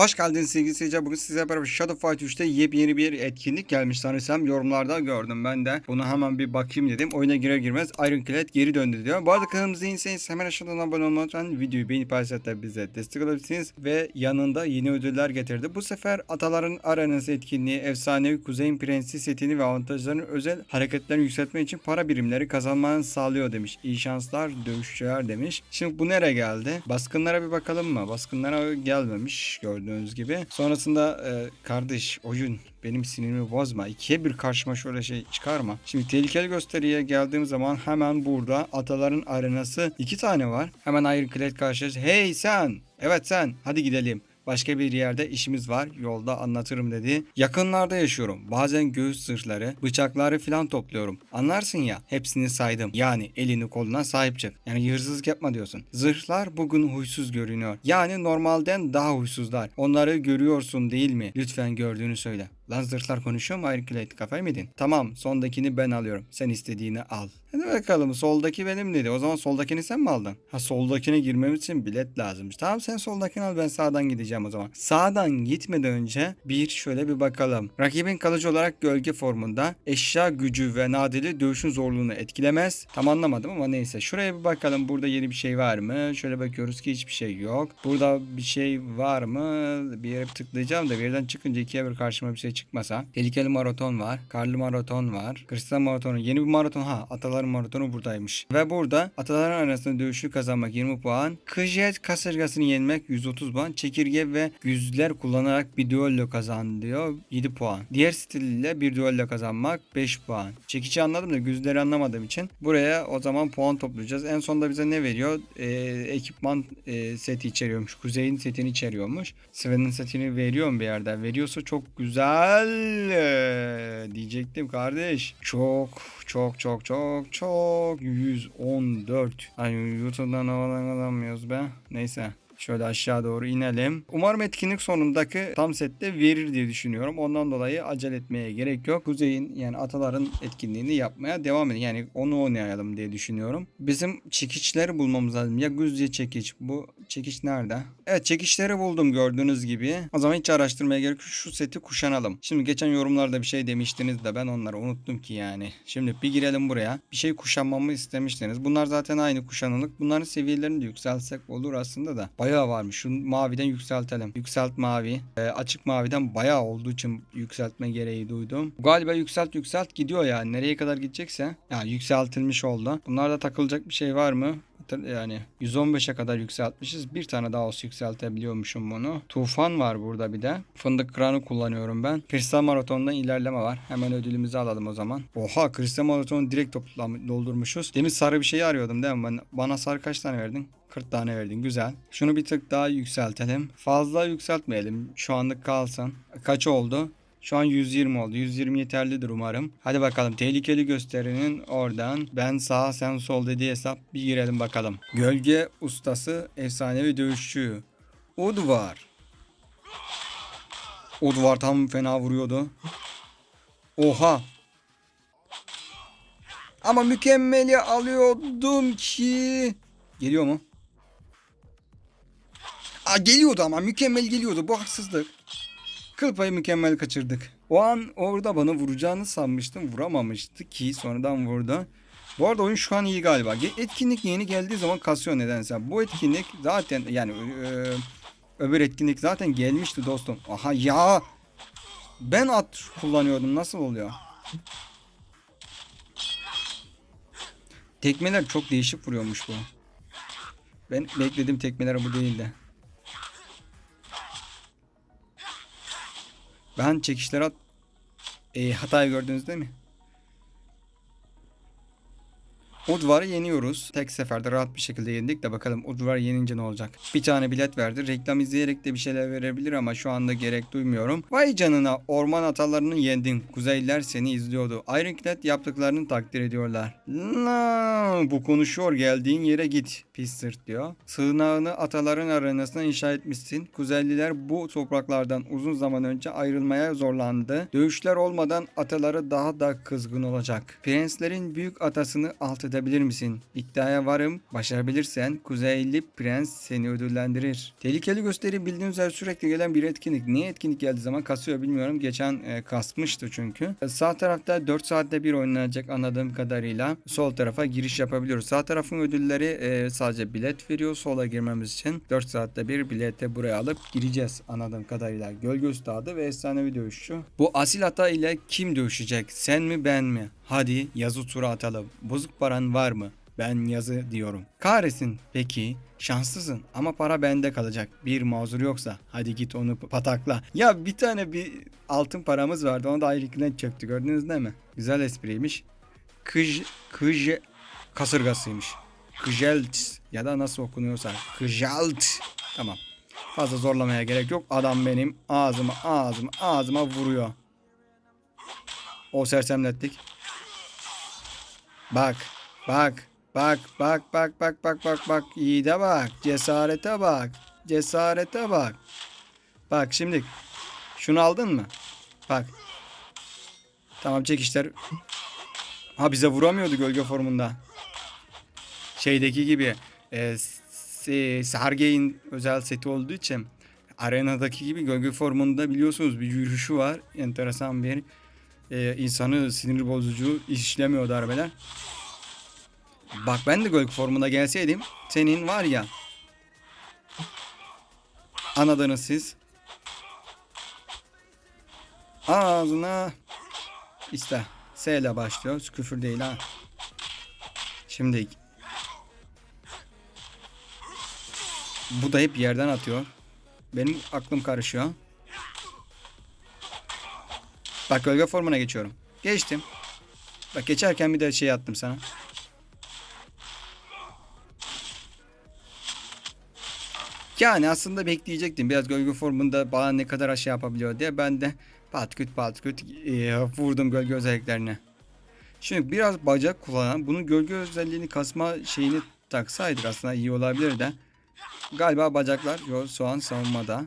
Hoş geldiniz sevgili seyirciler. Bugün size beraber Shadow Fight 3'te yepyeni bir etkinlik gelmiş sanırsam. Yorumlarda gördüm ben de. Bunu hemen bir bakayım dedim. Oyuna girer girmez Ironclad geri döndü diyor. Bu arada kanalımıza yeniyseniz hemen aşağıdan abone olmayı unutmayın. Videoyu beğenip paylaşarak bize destek olabilirsiniz. Ve yanında yeni ödüller getirdi. Bu sefer Ataların Aranası etkinliği, efsanevi Kuzey'in Prensi setini ve avantajlarını özel hareketlerini yükseltmek için para birimleri kazanmanı sağlıyor demiş. İyi şanslar dövüşçüler demiş. Şimdi bu nereye geldi? Baskınlara bir bakalım mı? Baskınlara gelmemiş gördüğünüz gibi. Sonrasında e, kardeş oyun benim sinirimi bozma. İkiye bir karşıma şöyle şey çıkarma. Şimdi tehlikeli gösteriye geldiğim zaman hemen burada ataların arenası iki tane var. Hemen Ironclad karşılaş. Hey sen! Evet sen! Hadi gidelim. Başka bir yerde işimiz var. Yolda anlatırım dedi. Yakınlarda yaşıyorum. Bazen göğüs zırhları, bıçakları filan topluyorum. Anlarsın ya. Hepsini saydım. Yani elini koluna sahip çık. Yani hırsızlık yapma diyorsun. Zırhlar bugün huysuz görünüyor. Yani normalden daha huysuzlar. Onları görüyorsun değil mi? Lütfen gördüğünü söyle. Lan zırhlar konuşuyor mu Ironclad? Kafayı mı yedin? Tamam sondakini ben alıyorum. Sen istediğini al. Hadi bakalım soldaki benim dedi. O zaman soldakini sen mi aldın? Ha soldakine girmemiz için bilet lazımmış. Tamam sen soldakini al ben sağdan gideceğim o zaman. Sağdan gitmeden önce bir şöyle bir bakalım. Rakibin kalıcı olarak gölge formunda eşya gücü ve nadili dövüşün zorluğunu etkilemez. Tam anlamadım ama neyse. Şuraya bir bakalım burada yeni bir şey var mı? Şöyle bakıyoruz ki hiçbir şey yok. Burada bir şey var mı? Bir yere tıklayacağım da bir yerden çıkınca ikiye bir karşıma bir şey çıkmasa. Tehlikeli maraton var. Karlı maraton var. Kristal maratonu. Yeni bir maraton. Ha Ataların maratonu buradaymış. Ve burada Ataların arasında dövüşü kazanmak 20 puan. Kıjet kasırgasını yenmek 130 puan. Çekirge ve güzler kullanarak bir düello kazan diyor. 7 puan. Diğer stille bir düello kazanmak 5 puan. Çekici anladım da güzleri anlamadığım için buraya o zaman puan toplayacağız. En sonunda bize ne veriyor? Ee, ekipman e, seti içeriyormuş. Kuzey'in setini içeriyormuş. Sven'in setini veriyor mu bir yerde? Veriyorsa çok güzel ee, diyecektim kardeş. Çok çok çok çok çok 114. Ay YouTube'dan havadan alamıyoruz be. Neyse. Şöyle aşağı doğru inelim. Umarım etkinlik sonundaki tam sette verir diye düşünüyorum. Ondan dolayı acele etmeye gerek yok. Kuzey'in yani ataların etkinliğini yapmaya devam edin. Yani onu oynayalım diye düşünüyorum. Bizim çekiçleri bulmamız lazım. Ya güzce çekiç. Bu çekiç nerede? Evet çekiçleri buldum gördüğünüz gibi. O zaman hiç araştırmaya gerek yok. Şu seti kuşanalım. Şimdi geçen yorumlarda bir şey demiştiniz de ben onları unuttum ki yani. Şimdi bir girelim buraya. Bir şey kuşanmamı istemiştiniz. Bunlar zaten aynı kuşanılık. Bunların seviyelerini de yükseltsek olur aslında da. Bayağı varmış. Şu maviden yükseltelim. Yükselt mavi. Ee, açık maviden bayağı olduğu için yükseltme gereği duydum. Galiba yükselt yükselt gidiyor yani. Nereye kadar gidecekse. Yani yükseltilmiş oldu. Bunlarda takılacak bir şey var mı? Yani 115'e kadar yükseltmişiz. Bir tane daha olsa yükseltebiliyormuşum bunu. Tufan var burada bir de. Fındık kranı kullanıyorum ben. Kristal maratondan ilerleme var. Hemen ödülümüzü alalım o zaman. Oha kristal maratonu direkt toplam doldurmuşuz. Demin sarı bir şey arıyordum değil mi? Ben, bana sarı kaç tane verdin? 40 tane verdin güzel. Şunu bir tık daha yükseltelim. Fazla yükseltmeyelim. Şu anlık kalsın. Kaç oldu? Şu an 120 oldu. 120 yeterlidir umarım. Hadi bakalım tehlikeli gösterinin oradan ben sağ sen sol dediği hesap bir girelim bakalım. Gölge ustası efsanevi dövüşçü. Udvar. Udvar tam fena vuruyordu. Oha. Ama mükemmeli alıyordum ki. Geliyor mu? Aa, geliyordu ama mükemmel geliyordu. Bu haksızlık. Kıl payı mükemmel kaçırdık. O an orada bana vuracağını sanmıştım. Vuramamıştı ki sonradan vurdu. Bu arada oyun şu an iyi galiba. Etkinlik yeni geldiği zaman kasıyor nedense. Bu etkinlik zaten yani e, öbür etkinlik zaten gelmişti dostum. Aha ya. Ben at kullanıyordum. Nasıl oluyor? Tekmeler çok değişik vuruyormuş bu. Ben beklediğim tekmeler bu değildi. Ben çekişler at... E, hatayı gördünüz değil mi? Udvar'ı yeniyoruz. Tek seferde rahat bir şekilde yendik de bakalım Udvar yenince ne olacak. Bir tane bilet verdi. Reklam izleyerek de bir şeyler verebilir ama şu anda gerek duymuyorum. Vay canına orman atalarını yendin. Kuzeyliler seni izliyordu. Ironclad yaptıklarını takdir ediyorlar. La, bu konuşuyor geldiğin yere git. Pis sırt diyor. Sığınağını ataların arenasına inşa etmişsin. Kuzeyliler bu topraklardan uzun zaman önce ayrılmaya zorlandı. Dövüşler olmadan ataları daha da kızgın olacak. Prenslerin büyük atasını alt başarabilir misin? İddiaya varım. Başarabilirsen Kuzeyli Prens seni ödüllendirir. Tehlikeli gösteri bildiğiniz üzere sürekli gelen bir etkinlik. Niye etkinlik geldiği zaman kasıyor bilmiyorum. Geçen e, kasmıştı çünkü. E, Sağ tarafta 4 saatte bir oynanacak anladığım kadarıyla. Sol tarafa giriş yapabiliyoruz. Sağ tarafın ödülleri e, sadece bilet veriyor. Sola girmemiz için 4 saatte bir bilete buraya alıp gireceğiz anladığım kadarıyla. Gölge Üstadı ve efsanevi dövüşçü. Bu asil ata ile kim dövüşecek? Sen mi ben mi? Hadi yazı tura atalım. Bozuk paran var mı? Ben yazı diyorum. Kahretsin. Peki şanslısın ama para bende kalacak. Bir mazur yoksa hadi git onu patakla. Ya bir tane bir altın paramız vardı. Onu da ayrıkına çöktü. Gördünüz değil mi? Güzel espriymiş. Kıj, kıj kasırgasıymış. Kjelt ya da nasıl okunuyorsa. Kjalt. Tamam. Fazla zorlamaya gerek yok. Adam benim ağzıma ağzıma ağzıma vuruyor. O sersemlettik. Bak. Bak. Bak bak bak bak bak bak bak. Yiğide bak. Cesarete bak. Cesarete bak. Bak şimdi. Şunu aldın mı? Bak. Tamam çekişler. Ha bize vuramıyordu gölge formunda. Şeydeki gibi. E, Sergey'in özel seti olduğu için arenadaki gibi gölge formunda biliyorsunuz bir yürüyüşü var. Enteresan bir e, insanı sinir bozucu işlemiyor darbeler. Bak ben de gölge formuna gelseydim senin var ya anladınız siz. Ağzına işte S ile başlıyor. Küfür değil ha. Şimdi bu da hep yerden atıyor. Benim aklım karışıyor. Bak gölge formuna geçiyorum. Geçtim. Bak geçerken bir de şey attım sana. Yani aslında bekleyecektim. Biraz gölge formunda bana ne kadar aşağı yapabiliyor diye. Ben de pat küt pat küt e, vurdum gölge özelliklerine. Şimdi biraz bacak kullanan bunun gölge özelliğini kasma şeyini taksaydık aslında iyi olabilir de. Galiba bacaklar yo, şu an savunmada.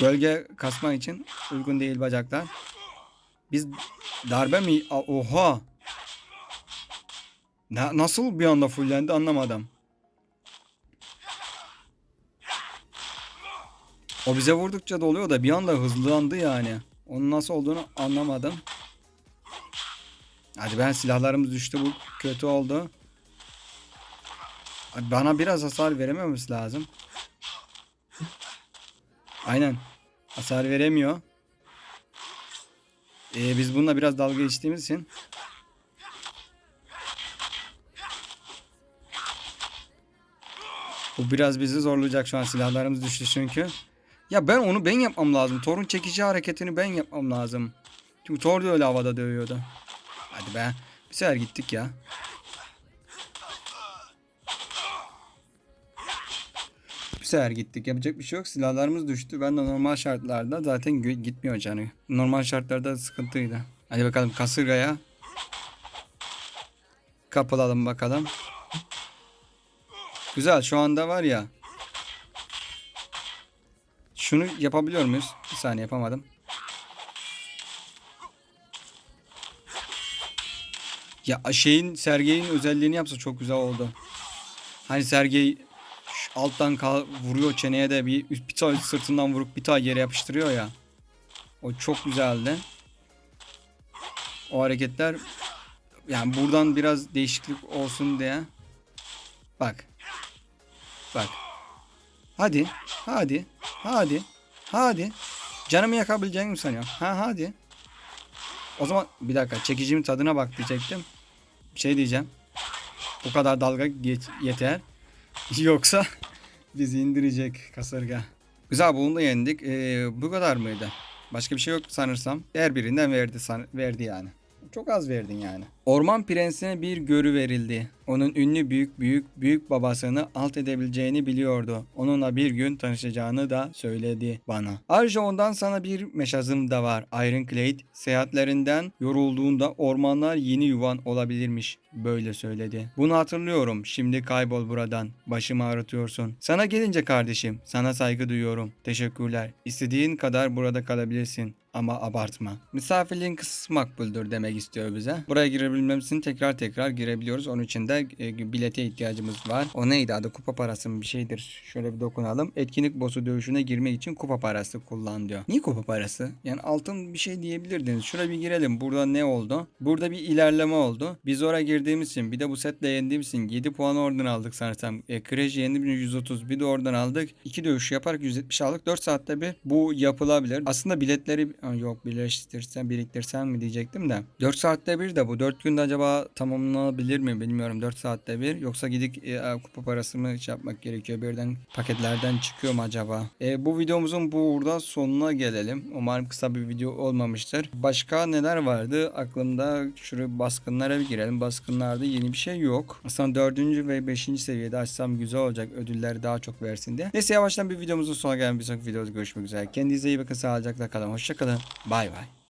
Gölge kasma için uygun değil bacaklar. Biz darbe mi? Oha! Na- nasıl bir anda fullendi anlamadım. O bize vurdukça da oluyor da bir anda hızlandı yani. Onun nasıl olduğunu anlamadım. Hadi ben silahlarımız düştü bu kötü oldu. Bana biraz hasar verememesi lazım. Aynen. Hasar veremiyor. Ee, biz bununla biraz dalga geçtiğimiz için. Bu biraz bizi zorlayacak şu an silahlarımız düştü çünkü. Ya ben onu ben yapmam lazım. Thor'un çekici hareketini ben yapmam lazım. Çünkü Thor da öyle havada dövüyordu. Hadi be. Bir sefer gittik ya. Bir sefer gittik. Yapacak bir şey yok. Silahlarımız düştü. Ben de normal şartlarda zaten gitmiyor canı. Normal şartlarda sıkıntıydı. Hadi bakalım kasırgaya. Kapılalım bakalım. Güzel şu anda var ya. Şunu yapabiliyor muyuz? Bir saniye yapamadım. Ya şeyin Sergey'in özelliğini yapsa çok güzel oldu. Hani Sergey alttan vuruyor çeneye de bir bir tane sırtından vurup bir tane yere yapıştırıyor ya. O çok güzeldi. O hareketler yani buradan biraz değişiklik olsun diye. Bak. Bak. Hadi. Hadi. Hadi. Hadi. Canımı yakabileceğini mi sanıyorsun? Ha hadi. O zaman bir dakika çekicimin tadına bak diyecektim. Bir şey diyeceğim. Bu kadar dalga geç, yeter. Yoksa bizi indirecek kasırga. Güzel bunu da yendik. Ee, bu kadar mıydı? Başka bir şey yok sanırsam. Her birinden verdi san- verdi yani. Çok az verdin yani. Orman prensine bir görü verildi. Onun ünlü büyük büyük büyük babasını alt edebileceğini biliyordu. Onunla bir gün tanışacağını da söyledi bana. Ayrıca ondan sana bir meşazım da var. Ironclad seyahatlerinden yorulduğunda ormanlar yeni yuvan olabilirmiş. Böyle söyledi. Bunu hatırlıyorum. Şimdi kaybol buradan. Başımı ağrıtıyorsun. Sana gelince kardeşim, sana saygı duyuyorum. Teşekkürler. İstediğin kadar burada kalabilirsin. ama abartma. Misafirliğin kısmı makbuldür demek istiyor bize. Buraya girebilmemiz için tekrar tekrar girebiliyoruz. Onun için de e, bilete ihtiyacımız var. O neydi adı? Kupa parası mı bir şeydir. Şöyle bir dokunalım. Etkinlik boss'u dövüşüne girmek için kupa parası kullan diyor. Niye kupa parası? Yani altın bir şey diyebilirdiniz. Şuraya bir girelim. Burada ne oldu? Burada bir ilerleme oldu. Biz oraya girdiğimiz için bir de bu setle yendiğimiz için 7 puan oradan aldık sanırsam. E, Crash yendi 130 bir de oradan aldık. 2 dövüş yaparak 170 aldık. 4 saatte bir bu yapılabilir. Aslında biletleri yok birleştirsen biriktirsen mi diyecektim de. 4 saatte bir de bu 4 günde acaba tamamlanabilir mi bilmiyorum 4 saatte bir. Yoksa gidip e, kupa parası mı şey yapmak gerekiyor birden paketlerden çıkıyor mu acaba? E, bu videomuzun burada sonuna gelelim. Umarım kısa bir video olmamıştır. Başka neler vardı? Aklımda şuraya baskınlara bir girelim. Baskınlarda yeni bir şey yok. Aslında 4. ve 5. seviyede açsam güzel olacak. Ödülleri daha çok versin diye. Neyse yavaştan bir videomuzun sonuna gelen bir sonraki videoda görüşmek üzere. Kendinize iyi bakın. Sağlıcakla kalın. Hoşçakalın. Bay bay.